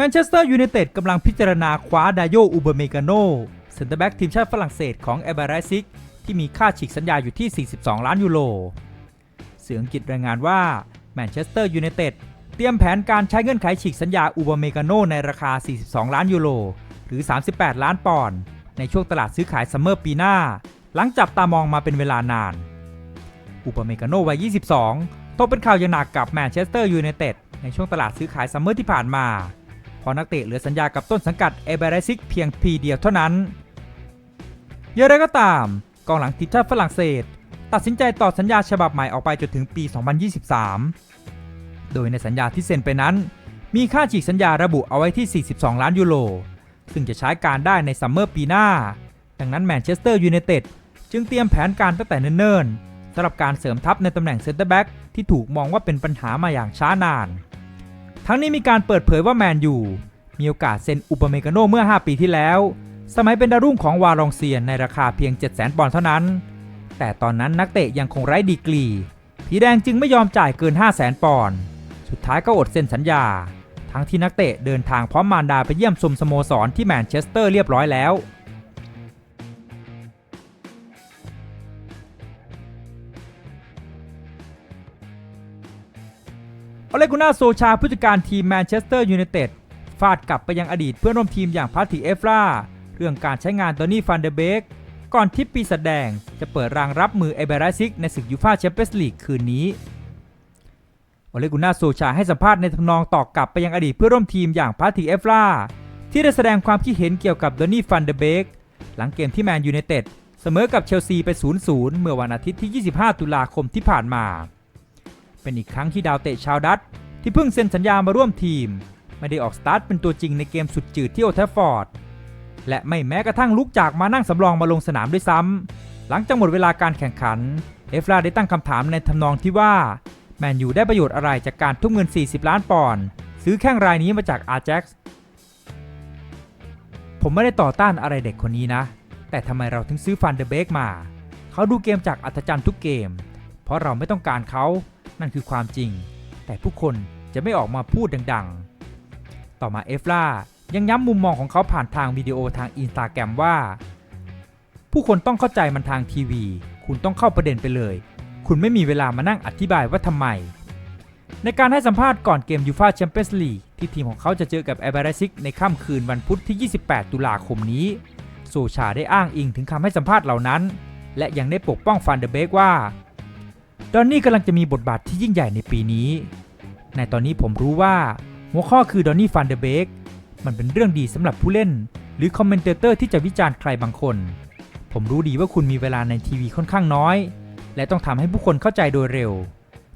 แมนเชสเตอร์ยูไนเต็ดกำลังพิจารณาคว้าดาโยอูเบเมกาโนเซนเตอร์แบ็กทีมชาติฝรั่งเศสของเอเบรซิกที่มีค่าฉีกสัญญาอยู่ที่ 42 ล้านยูโรเสื่ออังกฤษรายงานว่าแมนเชสเตอร์ยูไนเต็ดเตรียมแผนการใช้เงื่อนไขฉีกสัญญาอูเบเมกาโนในราคา 42 ล้านยูโรหรือ 38 ล้านปอนด์ในช่วงตลาดซื้อขายซัมเมอร์ปีหน้า หลังจับตามองมาเป็นเวลานานอูปเมกาโนวัย 22ตกเป็นข่าวอย่างหนักกับแมนเชสเตอร์ยูไนเต็ดในช่วงตลาดซื้อขายซัมเมอร์ที่ผ่านมา พราะนักเตะเหลือสัญญากับต้นสังกัดเอเบรซิกเพียงปีเดียวเท่านั้นอย่างไรก็ตามกองหลังทีมชาติฝรั่งเศส ตัดสินใจต่อสัญญาฉบับใหม่ออกไปจนถึงปี 2023 โดยในสัญญาที่เซ็นไปนั้น มีค่าฉีกสัญญาระบุเอาไว้ที่ 42 ล้านยูโร ซึ่งจะใช้การได้ในซัมเมอร์ปีหน้า ดังนั้นแมนเชสเตอร์ยูไนเต็ดจึงเตรียมแผนการตั้งแต่เนิ่นๆสำหรับการเสริมทัพในตำแหน่งเซนเตอร์แบ็กที่ถูกมองว่าเป็นปัญหามาอย่างช้านาน ทั้งนี้มีการเปิดเผยว่าแมนยูมีโอกาสเซ็นอุปเมกาโนเมื่อ 5 ปีที่แล้ว สมัยเป็นดารุ่งของวารองเซียนในราคาเพียง 700,000ปอนด์เท่านั้น แต่ตอนนั้นนักเตะยังคงไร้ดีกรี ผีแดงจึงไม่ยอมจ่ายเกิน 500,000ปอนด์สุดท้ายก็อดเซ็นสัญญา ทั้งที่นักเตะเดินทางพร้อมมารดาไปเยี่ยมชมสโมสรที่แมนเชสเตอร์เรียบร้อยแล้ว อเลกุน่าโซชาผู้จัดการทีมแมนเชสเตอร์ยูไนเต็ดฟาดกลับไปยังอดีตเพื่อนร่วมทีมอย่างพาติเอฟราเรื่องการใช้งานตอนนี่ฟันเดเบกก่อนที่ปีศาจแดงจะเปิดรางรับมือเอเบราซิกในศึกยูฟาแชมเปี้ยนส์ลีกคืนนี้อเลกุน่าโซชาให้สัมภาษณ์ในทำนองตอบกลับไปยังอดีตเพื่อนร่วมทีมอย่างพาติเอฟราที่ได้แสดงความคิดเห็นเกี่ยวกับดอนนี่ฟันเดเบกหลังเกมที่แมนยูไนเต็ดเสมอกับเชลซีไป 0-0 เมื่อวันอาทิตย์ที่ 25 ตุลาคมที่ผ่านมา เป็นอีกครั้งที่ดาวเตะชาวดัตที่เพิ่งเซ็นสัญญามาร่วมทีม ไม่ได้ออกสตาร์ทเป็นตัวจริงในเกมสุดจืดที่โอเทฟฟอร์ด และไม่แม้กระทั่งลุกจากมานั่งสำรองมาลงสนามด้วยซ้ำ หลังจากหมดเวลาการแข่งขัน เอฟราได้ตั้งคำถามในทำนองที่ว่า แมนยูได้ประโยชน์อะไรจากการทุ่มเงิน 40 ล้านปอนด์ซื้อแข้งรายนี้มาจากอาร์แจ็คผมไม่ได้ต่อต้านอะไรเด็กคนนี้นะ แต่ทำไมเราถึงซื้อฟันเดอร์เบกมา เขาดูเกมจากอัศจรรย์ทุกเกม เพราะเราไม่ต้องการเขา นั่นคือความจริง แต่ผู้คนจะไม่ออกมาพูดดังๆ ต่อมาเอฟล่ายังย้ำมุมมองของเขาผ่านทางวิดีโอทางอินสตาแกรมว่า ผู้คนต้องเข้าใจมันทางทีวี คุณต้องเข้าประเด็นไปเลย คุณไม่มีเวลามานั่งอธิบายว่าทำไม ในการให้สัมภาษณ์ก่อนเกมยูฟาแชมเปี้ยนส์ลีกที่ทีมของเขาจะเจอกับเอเบรซิกในค่ำคืนวันพุธที่ 28 ตุลาคมนี้ โซชาได้อ้างอิงถึงคำให้สัมภาษณ์เหล่านั้น และยังได้ปกป้องฟันเดอร์เบกว่า ดอนนี่กำลังจะมีบทบาทที่ยิ่งใหญ่ในปีนี้ ในตอนนี้ผมรู้ว่า หัวข้อคือดอนนี่ฟันเดอร์เบกมันเป็นเรื่องดีสำหรับผู้เล่น หรือคอมเมนเตอร์ที่จะวิจารณ์ใครบางคน ผมรู้ดีว่าคุณมีเวลาในทีวีค่อนข้างน้อย และต้องทำให้ผู้คนเข้าใจโดยเร็ว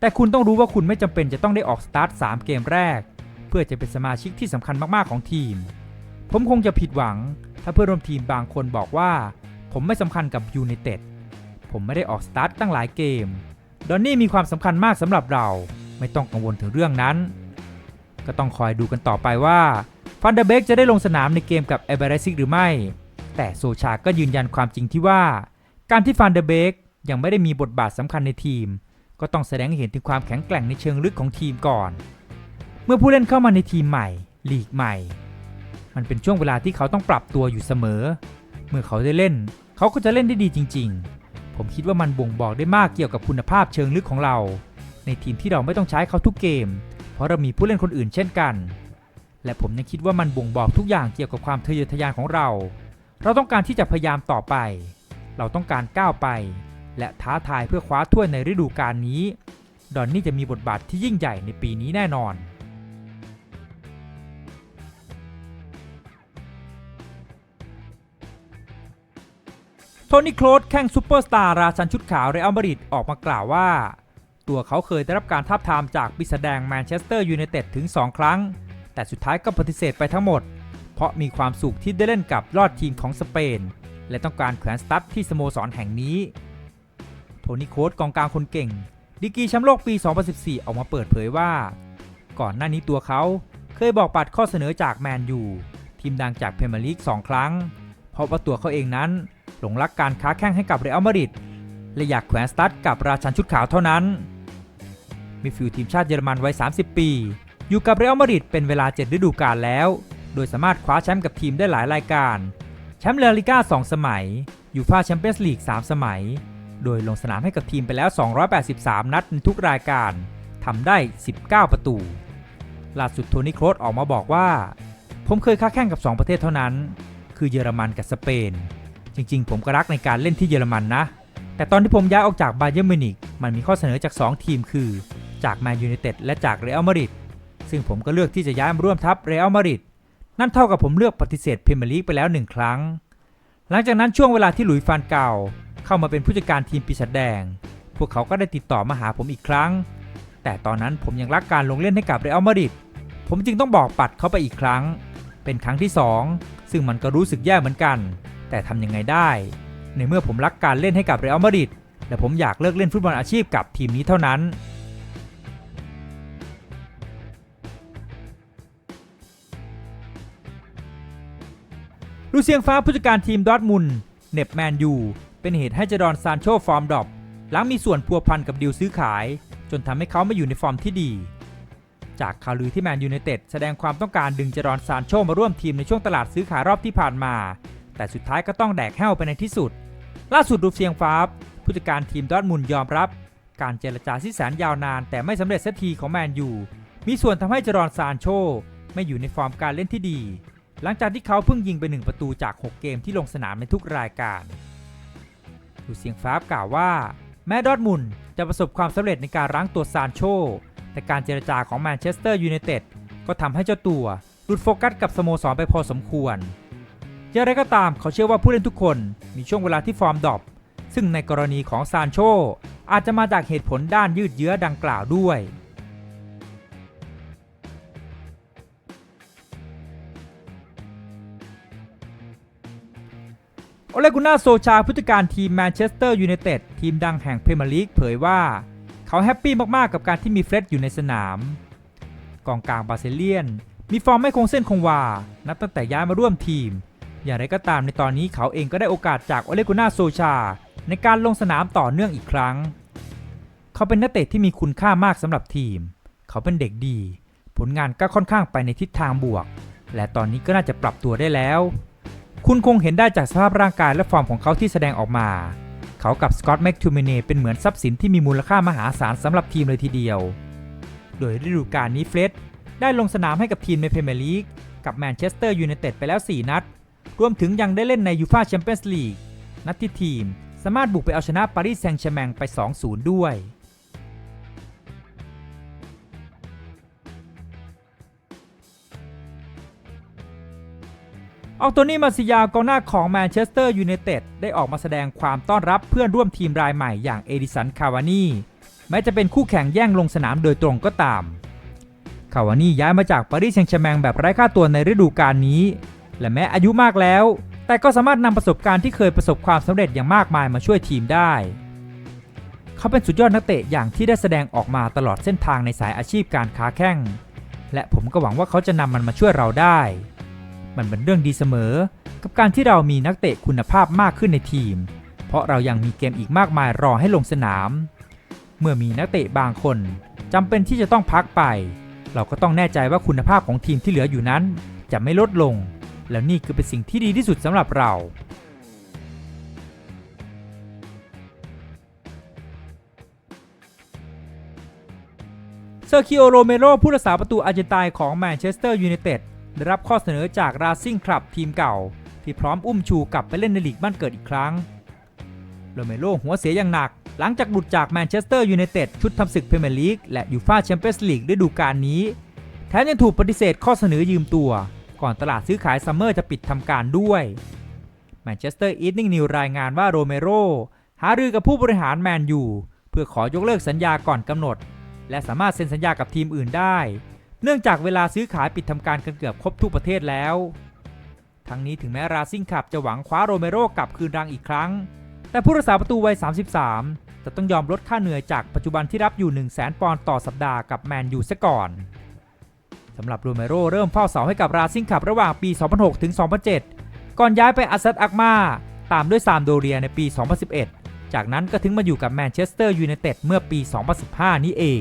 แต่คุณต้องรู้ว่าคุณไม่จำเป็นจะต้องได้ออกสตาร์ท3เกมแรก เพื่อจะเป็นสมาชิกที่สำคัญมากๆของทีม ผมคงจะผิดหวัง ถ้าเพื่อนร่วมทีมบางคนบอกว่า ผมไม่สำคัญกับยูไนเต็ดผมไม่ได้ออกสตาร์ทตั้งหลายเกม ดอนนี่มีความสำคัญมากสำหรับเรา ไม่ต้องกังวลถึงเรื่องนั้น ก็ต้องคอยดูกันต่อไปว่าฟันเดอร์เบกจะได้ลงสนามในเกมกับเอเบรซิกหรือไม่ แต่โซชาก็ยืนยันความจริงที่ว่า การที่ฟันเดอร์เบกยังไม่ได้มีบทบาทสำคัญในทีม ก็ต้องแสดงให้เห็นถึงความแข็งแกร่งในเชิงลึกของทีมก่อน เมื่อผู้เล่นเข้ามาในทีมใหม่ ลีกใหม่ มันเป็นช่วงเวลาที่เขาต้องปรับตัวอยู่เสมอ เมื่อเขาได้เล่น เขาก็จะเล่นได้ดีจริง ๆ ผมคิดว่ามันบ่งบอกได้มากเกี่ยวกับคุณภาพเชิงลึกของเรา ในทีมที่เราไม่ต้องใช้เขาทุกเกม เพราะเรามีผู้เล่นคนอื่นเช่นกัน และผมยังคิดว่ามันบ่งบอกทุกอย่างเกี่ยวกับความทะเยอทะยานของเรา เราต้องการที่จะพยายามต่อไป เราต้องการก้าวไป และท้าทายเพื่อคว้าถ้วยในฤดูกาลนี้ ดอนนี่จะมีบทบาทที่ยิ่งใหญ่ในปีนี้แน่นอน โทนี่โคลสแข่งซูเปอร์สตาร์ราชันชุดขาวเรอัลมาดริดออกมากล่าวว่า ตัวเขาเคยได้รับการท้าบทามจากปีศาจแดงแมนเชสเตอร์ยูไนเต็ดถึง 2 ครั้ง แต่สุดท้ายก็ปฏิเสธไปทั้งหมด เพราะมีความสุขที่ได้เล่นกับยอดทีมของสเปน และต้องการแขวนสตั๊ดที่สโมสรแห่งนี้ โทนี่โคลสกองกลางคนเก่ง ดีกีแชมป์โลกปี 2014 ออกมาเปิดเผยว่า ก่อนหน้านี้ตัวเขาเคยบอกปัดข้อเสนอจากแมนยูทีมดังจากเพรเมียร์ลีก2ครั้ง เพราะว่าตัวเขาเองนั้น หลงรักการค้าแข่งให้กับเรอัลมาดริดและอยากแขวนสตั๊ดกับราชันชุดขาวเท่านั้นมิดฟิลด์ทีมชาติเยอรมันวัย 30 ปี อยู่กับเรอัลมาดริดเป็นเวลา 7 ฤดูกาลแล้ว โดยสามารถคว้าแชมป์กับทีมได้หลายรายการ แชมป์เลาลิก้า 2 สมัย ยูฟาแชมเปี้ยนส์ลีก 3 สมัย โดยลงสนามให้กับทีมไปแล้ว 283 นัดในทุกรายการ ทำได้ 19 ประตู ล่าสุดโทนี่โครสออกมาบอกว่า ผมเคยค้าแข่งกับ 2 ประเทศเท่านั้น คือเยอรมันกับสเปน จริงๆ ผมก็รักในการเล่นที่เยอรมันนะ แต่ตอนที่ผมย้ายออกจากบาเยิร์มิวนิกมันมีข้อเสนอจาก 2 ทีมคือ จากแมนยูไนเต็ดและจากเรอัลมาดริดซึ่งผมก็เลือกที่จะย้ายมาร่วมทัพเรอัลมาดริดนั่นเท่ากับผมเลือกปฏิเสธพรีเมียร์ลีกไปแล้วหนึ่งครั้ง หลังจากนั้นช่วงเวลาที่หลุยส์ฟานเก่า เข้ามาเป็นผู้จัดการทีมปีศาจแดง พวกเขาก็ได้ติดต่อมาหาผมอีกครั้ง แต่ตอนนั้นผมยังรักการลงเล่นให้กับเรอัลมาดริดผมจึงต้องบอกปัดเขาไปอีกครั้ง เป็นครั้งที่ 2 ซึ่งมันก็รู้สึกแย่เหมือนกัน แต่ทำยังไงได้ ในเมื่อผมรักการเล่นให้กับเรอัลมาดริดและผมอยากเลิกเล่นฟุตบอลอาชีพกับทีมนี้เท่านั้นลูเซียงฟ้าผู้จัดการทีมดอทมุนเน็บแมนยูเป็นเหตุให้เจดอนซานโชฟอร์มดรอปหลังมีส่วนพัวพันกับดีลซื้อขาย จนทำให้เขาไม่อยู่ในฟอร์มที่ดี จากข่าวลือที่แมนยูไนเต็ดแสดงความต้องการดึงเจดอนซานโชมาร่วมทีมในช่วงตลาดซื้อขายรอบที่ผ่านมา แต่สุดท้ายก็ต้องแดกแห้วไปในที่สุด ล่าสุดลูเซียงฟ้าผู้จัดการทีมดอทมุนยอมรับ การเจรจาที่แสนยาวนาน แต่ไม่สำเร็จสักทีของแมนยูมีส่วนทำให้เจดอนซานโช ไม่อยู่ในฟอร์มการเล่นที่ดี หลังจากที่เขาเพิ่งยิงไป 1 ประตูจาก 6 เกมที่ลงสนามในทุกรายการดูเสียงฟ้ากล่าวว่า แม้ดอทมุนจะประสบความสำเร็จในการรั้งตัวซานโช แต่การเจรจาของแมนเชสเตอร์ยูไนเต็ดก็ทำให้เจ้าตัวหลุดโฟกัสกับสโมสรไปพอสมควร อย่างไรก็ตามเขาเชื่อว่าผู้เล่นทุกคนมีช่วงเวลาที่ฟอร์มดรอปซึ่งในกรณีของซานโชอาจจะมาจากเหตุผลด้านยืดเยื้อดังกล่าวด้วยโอเลกุน่าโซชาผู้จัดการทีมแมนเชสเตอร์ยูไนเต็ดทีมดังแห่งพรีเมียร์ลีกเผยว่าเขาแฮปปี้มาก ๆ กับการที่มีเฟร็ดอยู่ในสนาม กองกลางบาเซเลียน มีฟอร์มไม่คงเส้นคงวา นับตั้งแต่ย้ายมาร่วมทีม อย่างไรก็ตามในตอนนี้เขาเองก็ได้โอกาสจากโอเลกุน่าโซชา ในการลงสนามต่อเนื่องอีกครั้ง เขาเป็นนักเตะที่มีคุณค่ามากสำหรับทีม เขาเป็นเด็กดี ผลงานก็ค่อนข้างไปในทิศทางบวก และตอนนี้ก็น่าจะปรับตัวได้แล้ว คุณคงเห็นได้จากสภาพร่างกายและฟอร์มของเขาที่แสดงออกมา เขากับสกอตต์แม็กทูเมเนเป็นเหมือนทรัพย์สินที่มีมูลค่ามหาศาลสำหรับทีมเลยทีเดียว โดยฤดูกาลนี้เฟร็ดได้ลงสนามให้กับทีมในพรีเมียร์ลีกกับแมนเชสเตอร์ยูไนเต็ดไปแล้ว 4 นัด รวมถึงยังได้เล่นในยูฟาแชมเปี้ยนส์ลีกนัดที่ทีม สามารถบุกไปเอาชนะปารีสแซงต์แชร์แมงไป 2-0 ด้วยออกตัวนี้มาซิยากองหน้าของแมนเชสเตอร์ยูไนเต็ดได้ออกมาแสดงความต้อนรับเพื่อนร่วมทีมรายใหม่อย่างเอดิสัน คาวานีแม้จะเป็นคู่แข่งแย่งลงสนามโดยตรงก็ตาม คาวานีย้ายมาจากปารีสแซงต์แชร์แมงแบบไร้ค่าตัวในฤดูกาลนี้ และแม้อายุมากแล้ว แต่ก็สามารถนำประสบการณ์ที่เคยประสบความสำเร็จอย่างมากมายมาช่วยทีมได้ เขาเป็นสุดยอดนักเตะอย่างที่ได้แสดงออกมาตลอดเส้นทางในสายอาชีพการค้าแข่งและผมก็หวังว่าเขาจะนำมันมาช่วยเราได้ มันเป็นเรื่องดีเสมอ กับการที่เรามีนักเตะคุณภาพมากขึ้นในทีม เพราะเรายังมีเกมอีกมากมายรอให้ลงสนาม เมื่อมีนักเตะบางคนจำเป็นที่จะต้องพักไป เราก็ต้องแน่ใจว่าคุณภาพของทีมที่เหลืออยู่นั้น จะไม่ลดลง แล้วนี่คือเป็นสิ่งที่ดีที่สุดสำหรับเราเซอร์คิโอโรเมโรผู้รักษาประตูอาร์เจนตน์ของแมนเชสเตอร์ยูไนเต็ดได้รับข้อเสนอจากราซิ่งคลับทีมเก่า ที่พร้อมอุ้มชูกลับไปเล่นในลีกบ้านเกิดอีกครั้งโรเมโรหัวเสียอย่างหนัก หลังจากหลุดจากแมนเชสเตอร์ยูไนเต็ดชุดทำศึกพรีเมียร์ลีกและยูฟ่าแชมเปี้ยนส์ลีกฤดูกาลนี้ แถมยังถูกปฏิเสธข้อเสนอยืมตัว ก่อนตลาดซื้อขายซัมเมอร์จะปิดทำการด้วยแมนเชสเตอร์อีทนิ่งนิวรายงานว่าโรเมโรหารือกับผู้บริหารแมนยูเพื่อขอยกเลิกสัญญาก่อนกำหนด และสามารถเซ็นสัญญากับทีมอื่นได้ เนื่องจากเวลาซื้อขายปิดทำการกันเกือบครบทุกประเทศแล้ว ทั้งนี้ถึงแม้ราซิ่งขับจะหวังคว้าโรเมโรกลับคืนรังอีกครั้ง แต่ผู้รักษาประตูวัย 33 จะต้องยอมลดค่าเหนื่อยจากปัจจุบันที่รับอยู่ 1 0 0 0 0แปอนด์ต่อสัปดาห์กับแมนยูซะก่อน สำหรับโรเมโรเริ่มเฝ้าเสาให้กับราซิงขับระหว่างปี 2006 ถึง 2007 ก่อนย้ายไปอาซัดอักมาตามด้วยซามโดเรียในปี 2011 จากนั้นก็ถึงมาอยู่กับแมนเชสเตอร์ยูไนเต็ดเมื่อปี 2015 นี้เอง